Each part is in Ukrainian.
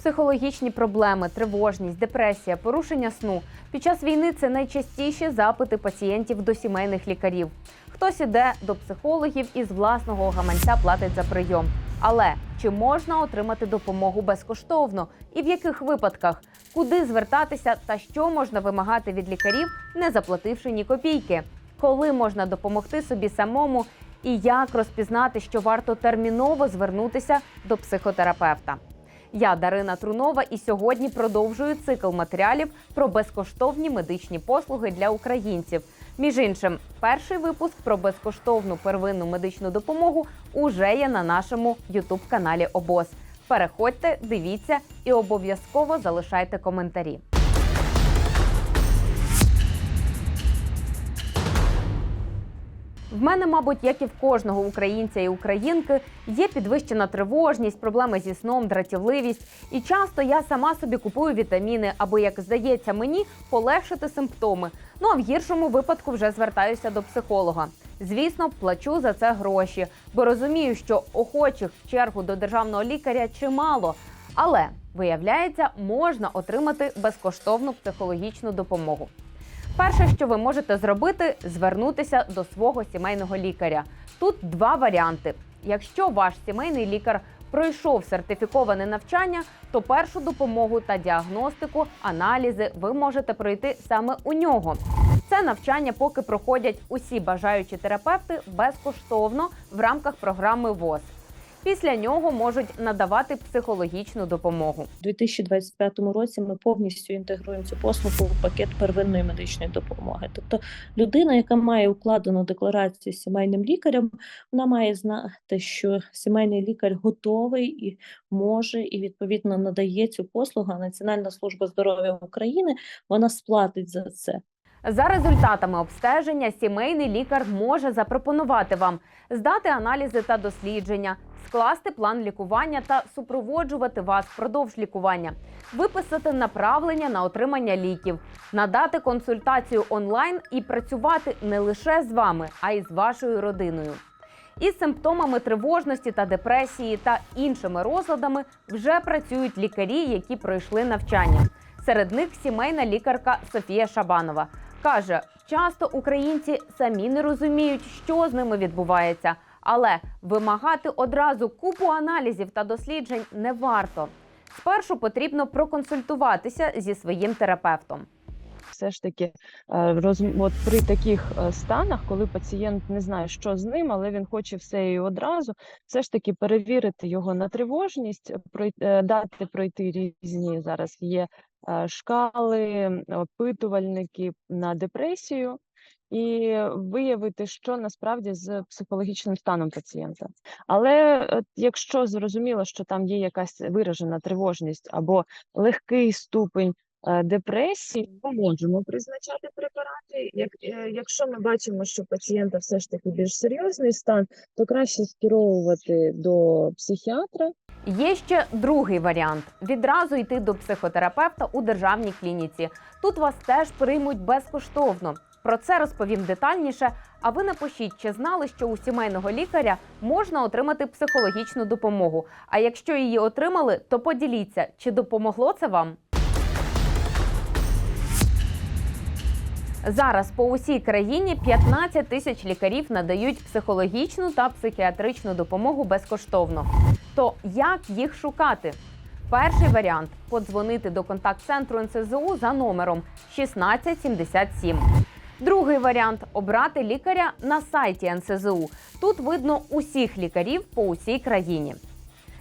Психологічні проблеми, тривожність, депресія, порушення сну під час війни це найчастіші запити пацієнтів до сімейних лікарів. Хтось іде до психологів і з власного гаманця платить за прийом. Але чи можна отримати допомогу безкоштовно? І в яких випадках? Куди звертатися та що можна вимагати від лікарів, не заплативши ні копійки? Коли можна допомогти собі самому? І як розпізнати, що варто терміново звернутися до психотерапевта? Я Дарина Трунова, і сьогодні продовжую цикл матеріалів про безкоштовні медичні послуги для українців. Між іншим, перший випуск про безкоштовну первинну медичну допомогу уже є на нашому ютуб каналі Обоз. Переходьте, дивіться і обов'язково залишайте коментарі. В мене, мабуть, як і в кожного українця і українки, є підвищена тривожність, проблеми зі сном, дратівливість. І часто я сама собі купую вітаміни, аби, як здається мені, полегшити симптоми. Ну а в гіршому випадку вже звертаюся до психолога. Звісно, плачу за це гроші, бо розумію, що охочих в чергу до державного лікаря чимало. Але виявляється, можна отримати безкоштовну психологічну допомогу. Перше, що ви можете зробити, звернутися до свого сімейного лікаря. Тут два варіанти. Якщо ваш сімейний лікар пройшов сертифіковане навчання, то першу допомогу та діагностику, аналізи ви можете пройти саме у нього. Це навчання поки проходять усі бажаючі терапевти безкоштовно в рамках програми ВОЗ. Після нього можуть надавати психологічну допомогу. У 2025 році ми повністю інтегруємо цю послугу в пакет первинної медичної допомоги. Тобто людина, яка має укладену декларацію з сімейним лікарем, вона має знати, що сімейний лікар готовий і може, і відповідно надає цю послугу. Національна служба здоров'я України вона сплатить за це. За результатами обстеження сімейний лікар може запропонувати вам здати аналізи та дослідження, скласти план лікування та супроводжувати вас впродовж лікування, виписати направлення на отримання ліків, надати консультацію онлайн і працювати не лише з вами, а й з вашою родиною. Із симптомами тривожності та депресії та іншими розладами вже працюють лікарі, які пройшли навчання. Серед них сімейна лікарка Софія Шабанова каже: часто українці самі не розуміють, що з ними відбувається, але вимагати одразу купу аналізів та досліджень не варто. Спершу потрібно проконсультуватися зі своїм терапевтом. все ж таки е, роз... от при таких е, станах, коли пацієнт не знає, що з ним, але він хоче все і одразу, все ж таки перевірити його на тривожність, прой- е, дати пройти різні зараз є шкали, опитувальники на депресію. І виявити, що насправді з психологічним станом пацієнта. Але якщо зрозуміло, що там є якась виражена тривожність або легкий ступень е, депресії, ми можемо призначати препарати. Як, е, якщо ми бачимо, що пацієнта все ж таки більш серйозний стан, то краще скеровувати до психіатра. Є ще другий варіант: відразу йти до психотерапевта у державній клініці. Тут вас теж приймуть безкоштовно. Про це розповім детальніше. А ви напишіть, чи знали, що у сімейного лікаря можна отримати психологічну допомогу. А якщо її отримали, то поділіться, чи допомогло це вам. Зараз по усій країні 15 тисяч лікарів надають психологічну та психіатричну допомогу безкоштовно. То як їх шукати? Перший варіант подзвонити до контакт-центру НСЗУ за номером 1677. Другий варіант обрати лікаря на сайті НСЗУ. Тут видно усіх лікарів по усій країні.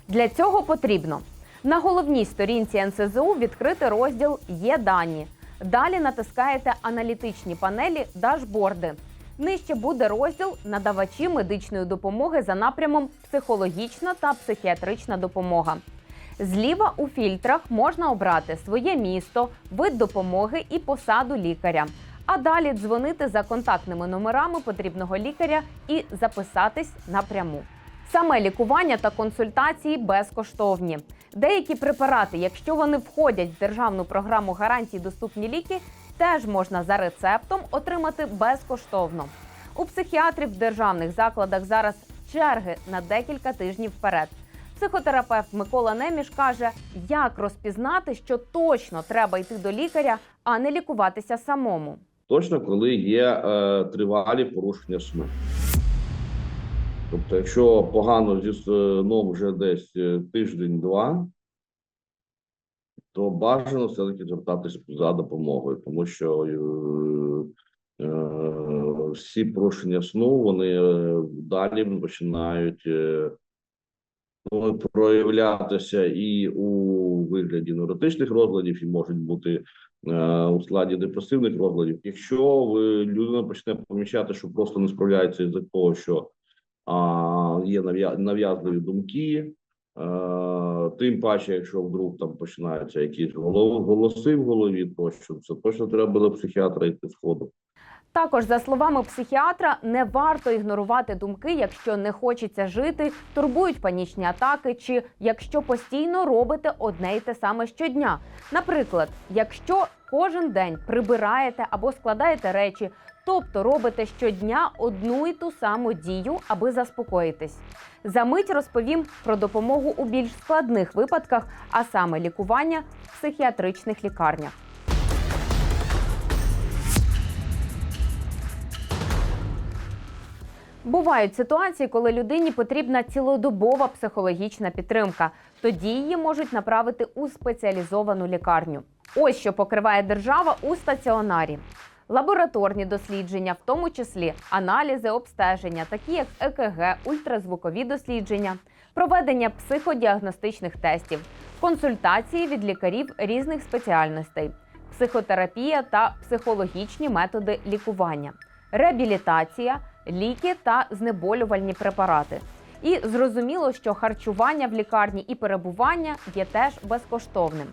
Для цього потрібно на головній сторінці НСЗУ відкрити розділ Є дані. Далі натискаєте аналітичні панелі Дашборди. Нижче буде розділ Надавачі медичної допомоги за напрямом психологічна та психіатрична допомога. Зліва у фільтрах можна обрати своє місто, вид допомоги і посаду лікаря. А далі дзвонити за контактними номерами потрібного лікаря і записатись напряму. Саме лікування та консультації безкоштовні. Деякі препарати, якщо вони входять в державну програму гарантій доступні ліки, теж можна за рецептом отримати безкоштовно. У психіатрів в державних закладах зараз черги на декілька тижнів вперед. Психотерапевт Микола Неміш каже, як розпізнати, що точно треба йти до лікаря, а не лікуватися самому. точно коли є е, тривалі порушення сну. Тобто, якщо погано зі сном вже десь е, тиждень-два, то бажано все-таки звертатися за допомогою, тому що е, е, всі порушення сну вони е, далі починають е, ну, проявлятися і у вигляді невротичних розладів, і можуть бути е, у складі депресивних розладів. Якщо ви людина почне помічати, що просто не справляється із-за того, що а, є нав'я- нав'язливі думки, е, тим паче, якщо вдруг там починаються якісь голоси в голові, то що це точно треба було психіатра йти сходу. Також, за словами психіатра, не варто ігнорувати думки, якщо не хочеться жити, турбують панічні атаки, чи якщо постійно робите одне й те саме щодня. Наприклад, якщо кожен день прибираєте або складаєте речі, тобто робите щодня одну і ту саму дію, аби заспокоїтись. За мить розповім про допомогу у більш складних випадках, а саме лікування в психіатричних лікарнях. Бувають ситуації, коли людині потрібна цілодобова психологічна підтримка. Тоді її можуть направити у спеціалізовану лікарню. Ось що покриває держава у стаціонарі. Лабораторні дослідження, в тому числі аналізи, обстеження, такі як ЕКГ, ультразвукові дослідження, проведення психодіагностичних тестів, консультації від лікарів різних спеціальностей, психотерапія та психологічні методи лікування, реабілітація, ліки та знеболювальні препарати. І зрозуміло, що харчування в лікарні і перебування є теж безкоштовним.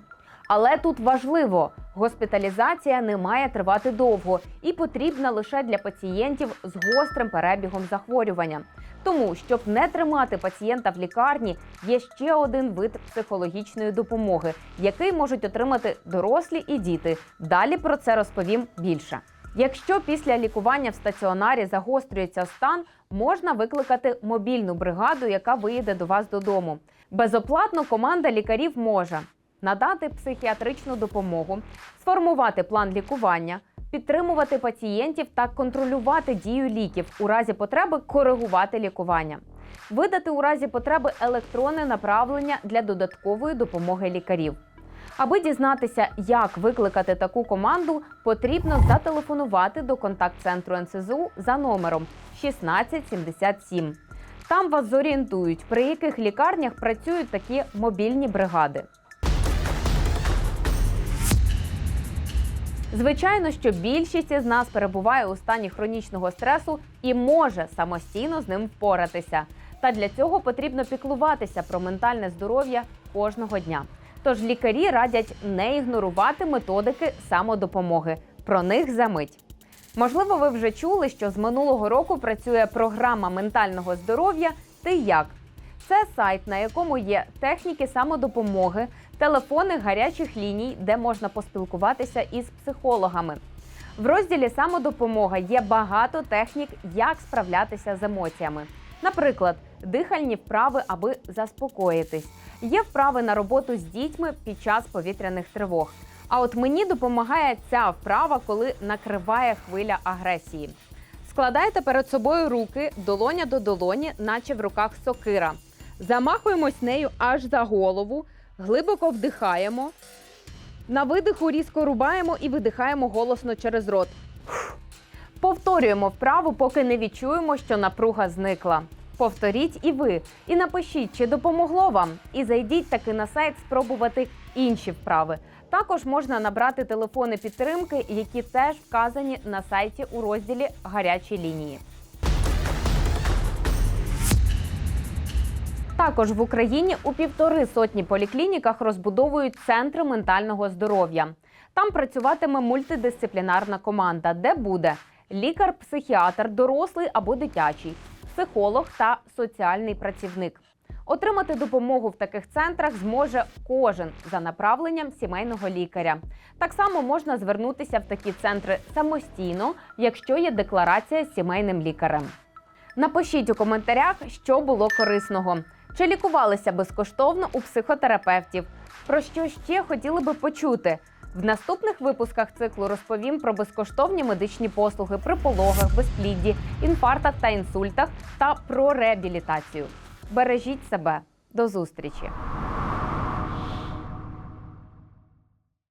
Але тут важливо, госпіталізація не має тривати довго і потрібна лише для пацієнтів з гострим перебігом захворювання. Тому, щоб не тримати пацієнта в лікарні, є ще один вид психологічної допомоги, який можуть отримати дорослі і діти. Далі про це розповім більше. Якщо після лікування в стаціонарі загострюється стан, можна викликати мобільну бригаду, яка виїде до вас додому. Безоплатно команда лікарів може надати психіатричну допомогу, сформувати план лікування, підтримувати пацієнтів та контролювати дію ліків, у разі потреби коригувати лікування, видати у разі потреби електронне направлення для додаткової допомоги лікарів. Аби дізнатися, як викликати таку команду, потрібно зателефонувати до контакт-центру НСЗУ за номером 1677. Там вас зорієнтують, при яких лікарнях працюють такі мобільні бригади. Звичайно, що більшість із нас перебуває у стані хронічного стресу і може самостійно з ним впоратися. Та для цього потрібно піклуватися про ментальне здоров'я кожного дня. Тож лікарі радять не ігнорувати методики самодопомоги. Про них за мить. Можливо, ви вже чули, що з минулого року працює програма ментального здоров'я Ти як. Це сайт, на якому є техніки самодопомоги, телефони гарячих ліній, де можна поспілкуватися із психологами. В розділі самодопомога є багато технік, як справлятися з емоціями. Наприклад, дихальні вправи, аби заспокоїтись. Є вправи на роботу з дітьми під час повітряних тривог. А от мені допомагає ця вправа, коли накриває хвиля агресії. Складайте перед собою руки долоня до долоні, наче в руках сокира. Замахуємось нею аж за голову, глибоко вдихаємо. На видиху різко рубаємо і видихаємо голосно через рот. Повторюємо вправу, поки не відчуємо, що напруга зникла. Повторіть і ви, і напишіть, чи допомогло вам. І зайдіть таки на сайт спробувати інші вправи. Також можна набрати телефони підтримки, які теж вказані на сайті у розділі Гарячі лінії. Також в Україні у півтори сотні поліклініках розбудовують центри ментального здоров'я. Там працюватиме мультидисциплінарна команда, де буде лікар-психіатр, дорослий або дитячий, психолог та соціальний працівник. Отримати допомогу в таких центрах зможе кожен за направленням сімейного лікаря. Так само можна звернутися в такі центри самостійно, якщо є декларація з сімейним лікарем. Напишіть у коментарях, що було корисного. Чи лікувалися безкоштовно у психотерапевтів? Про що ще хотіли би почути? В наступних випусках циклу розповім про безкоштовні медичні послуги при пологах, безплідді, інфарктах та інсультах та про реабілітацію. Бережіть себе. До зустрічі!